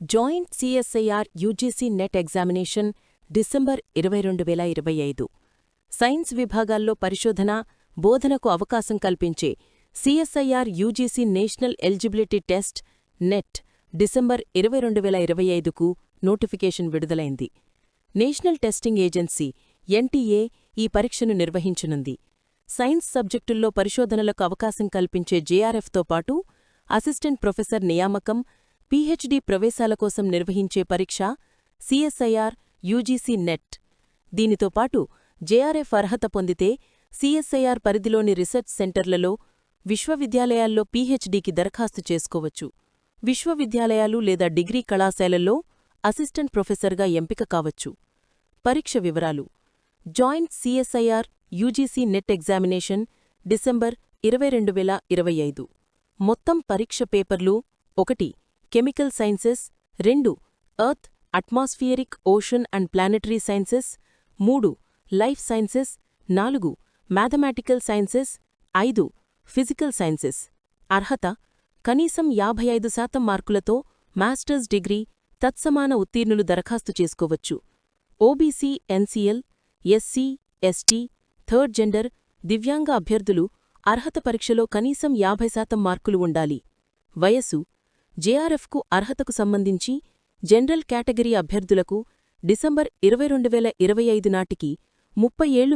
Joint CSIR UGC NET examination December ఇరవై రెండు వేల ఇరవై ఐదు. సైన్స్ విభాగాల్లో పరిశోధన బోధనకు అవకాశం కల్పించే CSIR UGC national eligibility test NET December ఇరవై రెండు వేల ఇరవై ఐదుకు నోటిఫికేషన్ విడుదలైంది. నేషనల్ టెస్టింగ్ ఏజెన్సీ ఎన్టీఏ ఈ పరీక్షను నిర్వహించనుంది. సైన్స్ సబ్జెక్టుల్లో పరిశోధనలకు అవకాశం కల్పించే జేఆర్ఎఫ్తో పాటు అసిస్టెంట్ ప్రొఫెసర్ నియామకం పీహెచ్డీ ప్రవేశాల కోసం నిర్వహించే పరీక్ష సిఎస్ఐఆర్ యూజీసీ నెట్. దీనితో పాటు జేఆర్ఎఫ్ అర్హత పొందితే సిఎస్ఐఆర్ పరిధిలోని రీసెర్చ్ సెంటర్లలో విశ్వవిద్యాలయాల్లో పీహెచ్డీకి దరఖాస్తు చేసుకోవచ్చు. విశ్వవిద్యాలయాలు లేదా డిగ్రీ కళాశాలల్లో అసిస్టెంట్ ప్రొఫెసర్గా ఎంపిక కావచ్చు. పరీక్ష వివరాలు. Joint CSIR UGC NET examination December ఇరవై రెండు వేల ఇరవై ఐదు. మొత్తం పరీక్ష పేపర్లు ఒకటి. కెమికల్ సైన్సెస్ రెండు earth atmospheric ocean and planetary sciences మూడు లైఫ్ సైన్సెస్ నాలుగు మ్యాథమెటికల్ సైన్సెస్ ఐదు ఫిజికల్ సైన్సెస్. అర్హత కనీసం యాభై ఐదు శాతం మార్కులతో మాస్టర్స్ డిగ్రీ తత్సమాన ఉత్తీర్ణులు దరఖాస్తు చేసుకోవచ్చు. OBC NCL SC ST third gender దివ్యాంగ అభ్యర్థులు అర్హత పరీక్షలో కనీసం యాభై శాతం మార్కులు ఉండాలి. వయసు జేఆర్ఎఫ్కు అర్హతకు సంబంధించి జనరల్ కేటగిరీ అభ్యర్థులకు డిసెంబర్ ఇరవై రెండు వేల ఇరవై ఐదు నాటికి ముప్పై ఏళ్ళు